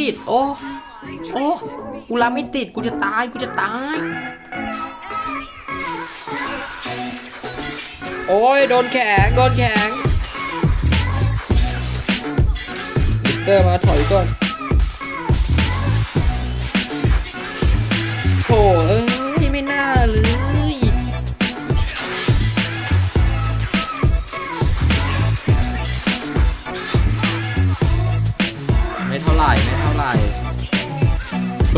ติด โอ้โอ้กูรับไม่ติด กูจะตาย กูจะตาย โอ้ย โดนแข็ง โดนแข็งมิเตอร์มาถอยก่อนโถเอ้ย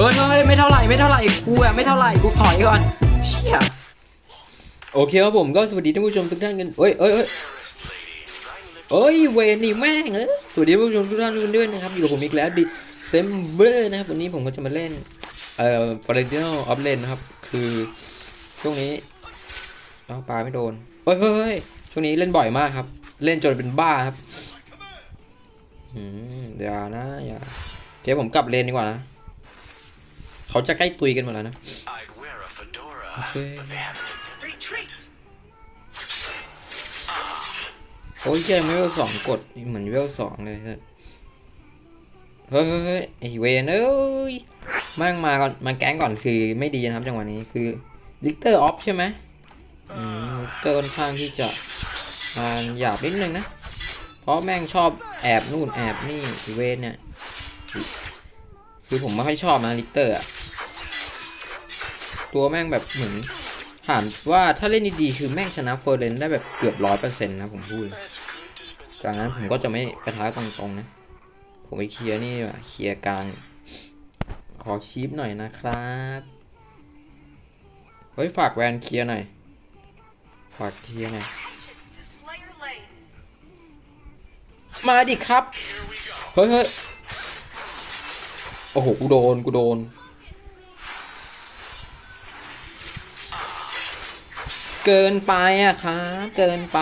เฮ้ยเฮ้ยไม่เท่าไหร่ไม่เท่าไหร่กูอะไม่เท่าไหร่กูถอยก่อนเชี่ยโอเคครับผมก็สวัสดีท่านผู้ชมทุกท่านกันเอ้ยเอ้ยเอ้ยเอ้ยเวนี่แม่งเอ้ยสวัสดีท่านผู้ชมทุกท่านด้วยนะครับอยู่กับผมอีกแล้วดิเซมเบอร์นะครับวันนี้ผมก็จะมาเล่นเอ่อฟอร์เรนติโนออฟเลนนะครับ คือช่วงนี้เอาปลาไม่โดนเอ้ยเฮ้ยเฮ้ยช่วงนี้เล่นบ่อยมากครับ เล่นจนเป็นบ้าครับอืมอย่านะอย่าเดี๋ยวผมกลับเลนดีกว่านะ เขาจะใกล้ตุยกันหมดแล้วนะ I'd wear a fedora, Okay. but they haven't invented Retreat! โอ้ยยังไม่เวลสองกดเหมือนเวลสองเลยเฮ้ยเฮ้ยเฮ้ยเฮ้ยไอเวนเอ้ยมั่งมาก่อนมาแก๊งก่อนคือไม่ดีนะครับจังหวะนี้คือลิกเตอร์ออฟใช่ไหมอืมลิกเตอร์ค่อนข้างที่จะมาหยาบนิดนึงนะ เพราะแม่งชอบแอบนู่นแอบนี่ไอ้เวนเนี่ยคือผมไม่ค่อยชอบนะลิกเตอร์อะ ตัวแม่งแบบเหมือนถามว่าถ้าเล่นดีๆคือแม่งชนะเฟอร์เรนได้แบบเกือบร้อยเปอร์เซ็นต์นะผมพูดจากนั้นผมก็จะไม่ปะทะตรงๆนะ ผมไปเคลียร์นี่ว่ะเคลียร์กลางขอชีพหน่อยนะครับ เฮ้ย ฝากแวนเคลียร์หน่อย ฝากเคลียร์หน่อย มาดิครับ เฮ้ยเฮ้ยโอ้โห กูโดน กูโดน เกินไปอะครับเกินไป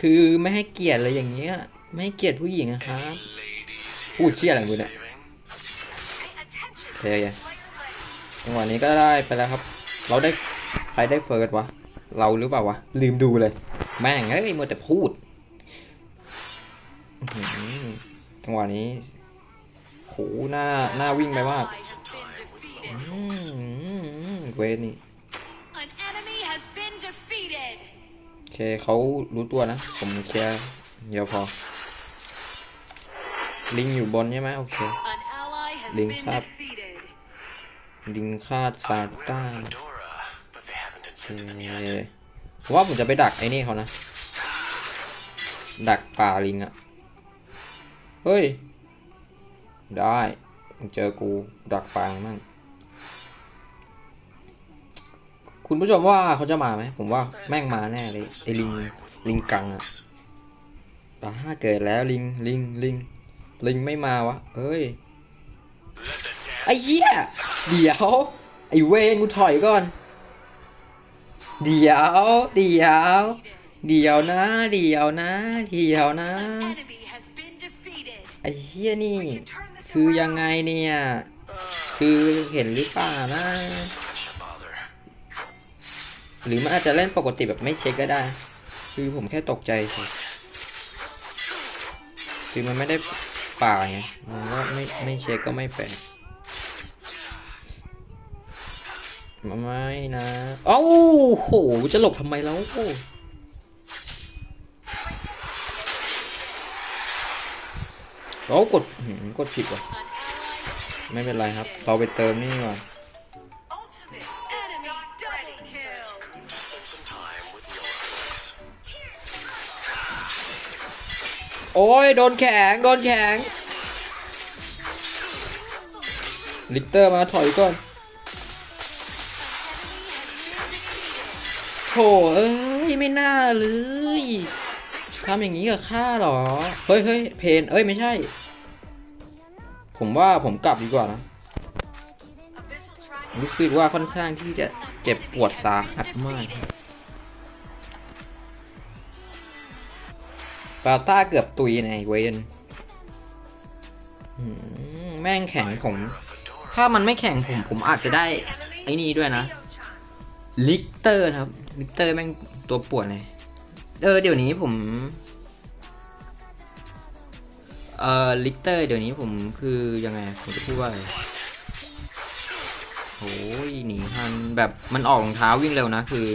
คือไม่ให้เกียรติอะไรอย่างเงี้ย ไม่ให้เกียรติผู้หญิงอะครับพูดเชี่ยอะไรมึงเนี่ย saving. Pay attention to Yeah, yeah. Slayer Lane. จังหวะนี้ก็ได้ไปแล้วครับ เราได้ใครได้เฟิร์สวะ เราหรือเปล่าวะ ลืมดูเลย แม่งเอ้ยมัวแต่พูดจังหวะนี้โหหน้าหน้าวิ่งไปมากเวนี่ เคเขารู้ตัวนะ ผมเคลียร์เดียวพอ ลิงอยู่บนใช่ไหมโอเค An ally has Link been up. defeated. ลิงคาดซาต้าโอเคผมว่าผมจะไปดักไอ้นี่เขานะ ดักป่าลิงอะเฮ้ย ได้ เจอกูดักป่ามั่ง คุณผู้ชมว่าเขาจะมาไหม ผมว่าแม่งมาแน่เลยไอ้ลิงลิงกังอะแต่ถ้าเกิดแล้วลิงลิงลิงลิงไม่มาวะเอ้ยไอ้เหี้ยเดี๋ยวไอ้เวนกูถอยก่อน เดี๋ยว เดี๋ยว เดี๋ยวนะ เดี๋ยวนะ เดี๋ยวนะ An enemy has been defeated. ไอ้เหี้ยนี่ คือยังไงเนี่ย คือเห็นหรือเปล่านะ Such a bother. หรือมันอาจจะเล่นปกติแบบไม่เช็คก็ได้ คือผมแค่ตกใจคือมันไม่ได้ป่าไงมันก็ไม่ไม่เช็คก็ไม่แปลกมาไม่นะเอ้าโหจะหลบทำไมแล้วเรากดกดผิดว่ะไม่เป็นไรครับ เราไปเติมนี่ก่อน double kill. Good spend some time with your folks. โอ้ย โดนแข็ง โดนแข็ง ลิกเตอร์มาถอยก่อนโถเอ้ย ไม่น่าเลยทำอย่างนี้กับข้าหรอ เฮ้ยเฮ้ยเพนเอ้ย ไม่ใช่ ผมว่าผมกลับดีกว่านะ รู้สึกว่าค่อนข้างที่จะเจ็บปวดสาหัสมากฟาต้าเกือบตุยในเวนแม่งแข็งผม ถ้ามันไม่แข็งผม ผมอาจจะได้ ไอ้นี่ด้วยนะ ลิกเตอร์นะครับ ลิกเตอร์แม่งตัวปวดเลย เออ เดี๋ยวนี้ผมเอออลิกเตอร์ เดี๋ยวนี้ผมคือยังไง ผมจะพูดว่าอะไร โอ้ยหนีทันแบบมันออกรองเท้าวิ่งเร็วนะคือ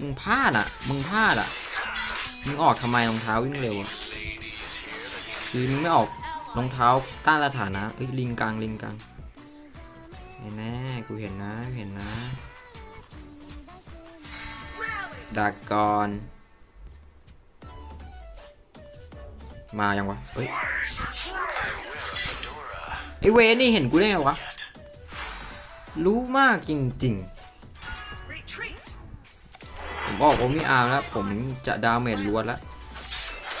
มึงพลาดอะ มึงพลาดอะ มึงออกทำไมรองเท้าวิ่งเร็วอะคือมึงไม่ออกรองเท้าต้านสถานะเอ้ยลิงกังลิงกังเห็นแน่กูเห็นนะกูเห็นนะดักก่อน มายังวะเฮ้ยไอเวนี่เห็นกูได้ไงวะ รู้มากจริง Retreat. ๆผมบอกโอมิอาร์แล้ว ผมจะดาเมจล้วนแล้ว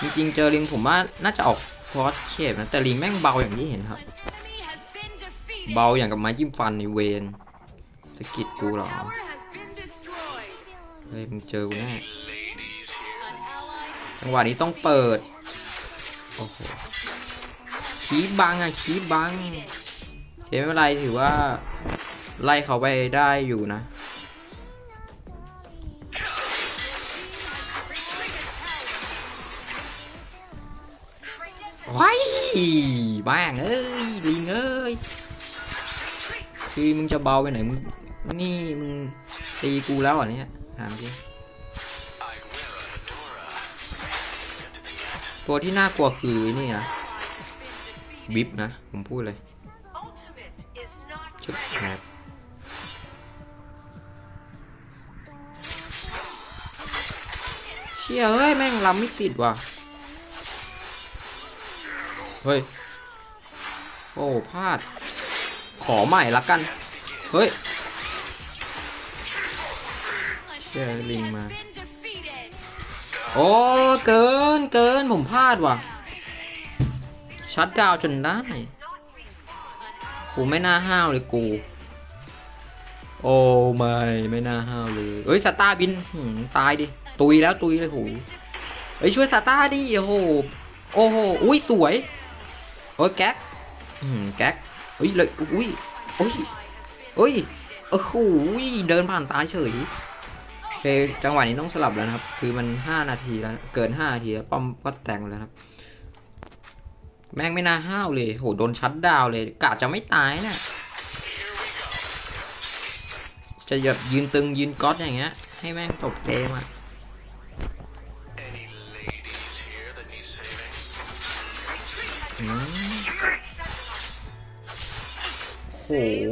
จริงๆ เจอลิงผมว่าน่าจะออกฟอสเชฟนะ แต่ลิงแม่งเบาอย่างที่เห็นครับ An enemy has been defeated. เบาอย่างกับไม้จิ้มฟันในเวนสะกิดกู Your เหรอ tower has been destroyed. เฮ้ยมึงเจอกูแน่ Ladies here. An ally has จังหวะนี้ต้องเปิด โอ้โหขี้บังอะขี้บังเฮ้ยไม่เป็นไรถือว่า ไล่เขาไปได้อยู่นะ ว้ายบ้างเอ้ยลิงเอ้ยคือมึงจะเบาไปไหนมึงนี่มึงตีกูแล้วเหรอะเนี่ยถามจริง I'd wear a fedora. ตัวที่น่ากลัวคือนี่นะวิบนะ ผมพูดเลย Ultimate is not ชุด ready. แคบ ชี่ยเอ้ยแม่งลำไม่ติดว่ะ เฮ้ย โอ้พลาด ขอใหม่ละกัน เฮ้ย An Yeah, enemy Ling has Ma. been defeated. โอ้เกินเกินผมพลาดว่ะ ชัดดาวจนได้ กูไม่น่าห้าวเลยกู โอ้ไม่ไม่น่าห้าวเลยเอ้ยสตาร์บินตายดิ ตุยแล้วตุยเลยโหเอ้ยช่วยสตาร์ดิโอ้โหโอ้โหอุ้ยสวยโอ้ยแก๊กอืมแก๊กเฮ้ยเลยอุ้ยโอ้ยเอ้ยโอ้โหเดินผ่านตายเฉยโอเคจังหวะนี้ต้องสลับแล้วนะครับ คือมัน 5 นาทีแล้ว เกิน 5 นาทีแล้วป้อมก็แตกหมดแล้วครับ แม่งไม่น่าห้าวเลย โหโดนชัดดาวเลยกะจะไม่ตายนะ่ะจะแบยืนตึงยืนก๊อตอย่างเงี้ยให้แม่งจบเกมอะ โ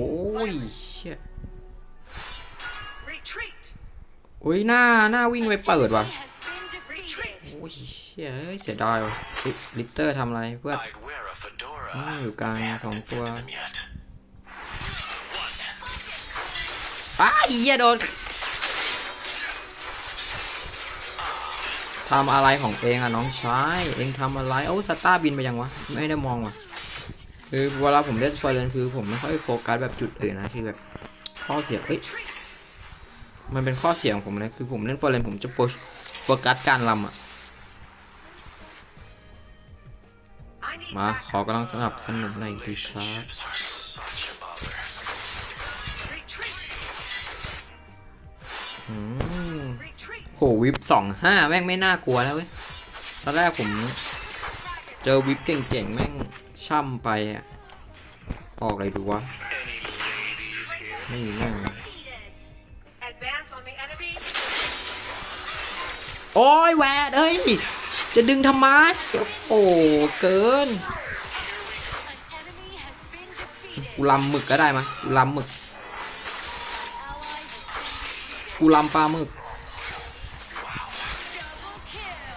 อ้ยเชี่ย Retreat. โอ้ยหน้าหน้าวิ่งไปเปิดว่ะ Has been defeated. โอ้ยเชี่ยเอ้ยเสียดายว่ะลิลิตเตอร์ทำอะไรเพื่อน I'd wear a fedora. อืมอยู่กลาง They สอง haven't ตัว invented them yet. อ้ายเหี้ยโดน ทำอะไรของเองอะน้องชาย เองทำอะไรโอ้สตาร์บินไปยังวะ ไม่ได้มองว่ะ คือเวลาผมเล่นเฟเรนคือผมไม่ค่อยโฟกัสแบบจุดอื่นนะคือแบบข้อเสียเอ้ย มันเป็นข้อเสียของผมเลยคือผมเล่นเฟเรนผมจะโฟกัสการลำอะมาขอกำลังสนับสนุนหน่อยดีครับอืม โหวิปสองห้าแม่งไม่น่ากลัวแล้วเว้ย ตอนแรกผม เจอวิปเก่งๆ แม่งช่ำไปอะออกเลยดูวะ Any ladies here? นี่แม่งโอ้ยแหวดเอ้ย จะดึงทำไม โอ้เกิน กูลำหมึกก็ได้มะกูลำหมึก กูลำปลาหมึก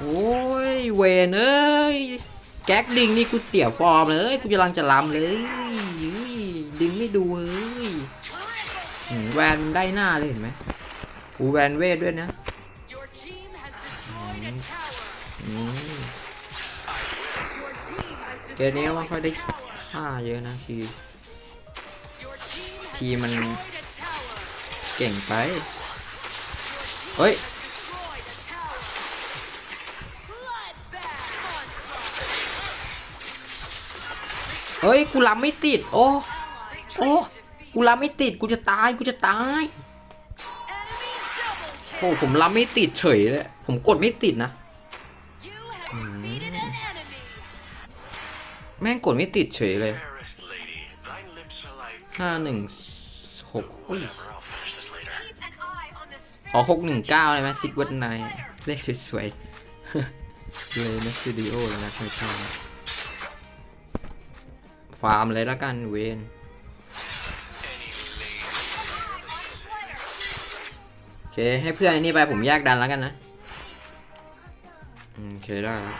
โอ้ยเวนเอ้ยแก๊กดึงนี่กูเสียฟอร์มเลยกูกำลังจะลำเลยดึงไม่ดูเฮ้ยแวนมันได้หน้าเลยเห็นไหมกูแวนเวทด้วยนะเกมนี้ไม่ค่อยได้ a tower. ค่าเยอะนะคือทีมันเก่งไป เฮ้ย เฮ้ย กูลำไม่ติด โอ้ โอ้ กูลำไม่ติด กูจะตาย กูจะตาย โอ้ ผมลำไม่ติดเฉยเลย ผมกดไม่ติดนะ แม่งกดไม่ติดเฉยเลยห้าหนึ่งหกอุ้ยขอหกหนึ่งเก้าเลยไหมซิกวัดไนเลขสวยๆเลยนะสตูดิโอเลยนะใครชอบนะ ฟาร์มเลยละกันเวนโอเคให้เพื่อนไอ้นี่ไปผมแยกดันแล้วกันนะโอเคได้แล้ว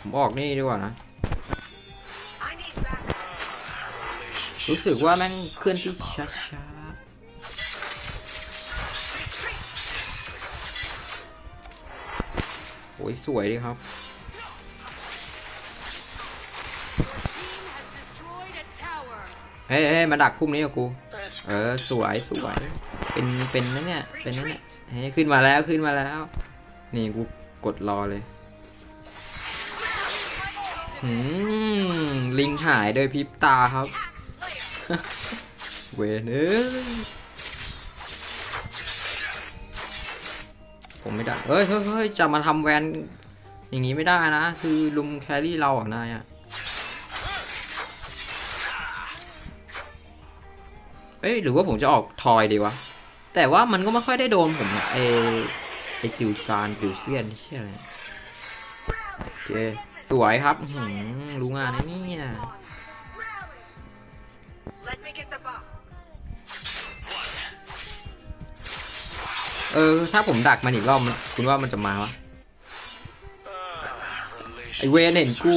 ผมออกนี่ดีกว่านะ รู้สึกว่าแม่งเคลื่อนที่ช้าๆ อ้ยสวยดีครับเฮ้ยเฮ้ยมาดักพุ่มนี้กับกู เออสวยสวย เป็น เป็นนะเนี่ย เป็นนะเนี่ย เฮ้ยขึ้นมาแล้วขึ้นมาแล้ว นี่กูกดรอเลยหืมลิงหายโดยพริบตาครับ Axe Slayer. เนเอ้ ผมไม่ได้เฮ้ยเฮ้ยจะมาทำแวนอย่างงี้ไม่ได้นะ คือลุมแครี่เราอะนายอะเอ้ยหรือว่าผมจะออกทอยดีวะ แต่ว่ามันก็ไม่ค่อยได้โดนผมอะไอไอติวซานติวเซียนใช่ไหมโอเคสวยครับหือรู้งานนะเนี่ย เออ ถ้าผมดักมันอีกรอบมันคุณว่ามันจะมาวะไอเวนเห็นกู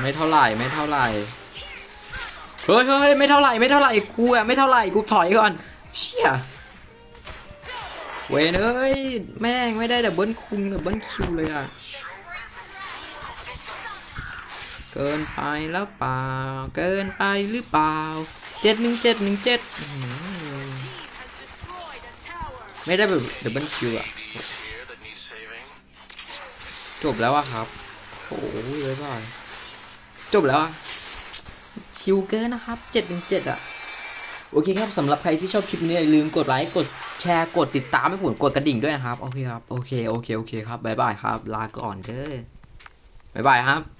ไม่เท่าไหร่ไม่เท่าไหร่เฮ้ยเฮ้ยไม่เท่าไหร่ไม่เท่าไหร่กูอะไม่เท่าไหร่กูถอยก่อนเชี่ยเวนเอ้ยแม่งไม่ได้ดับเบิลคุงดับเบิลคิวเลยอะ เกินไปแล้วเปล่า เกินไปหรือเปล่าเจ็ดหนึ่งเจ็ดหนึ่งเจ็ดไม่ได้แบบดับเบิลคิวอะจบแล้วอะครับ โอ้ยบ๊ายบายจบแล้วอะชิวเกินนะครับเจ็ดหนึ่งเจ็ดอะโอเคครับสำหรับใครที่ชอบคลิปนี้อย่าลืมกดไลค์กดแชร์กดติดตามให้ผมกดกระดิ่งด้วยนะครับ โอเคครับ โอเค โอเค โอเคครับ บ๊ายบายครับ ลาก่อนเด้อบ๊ายบายครับ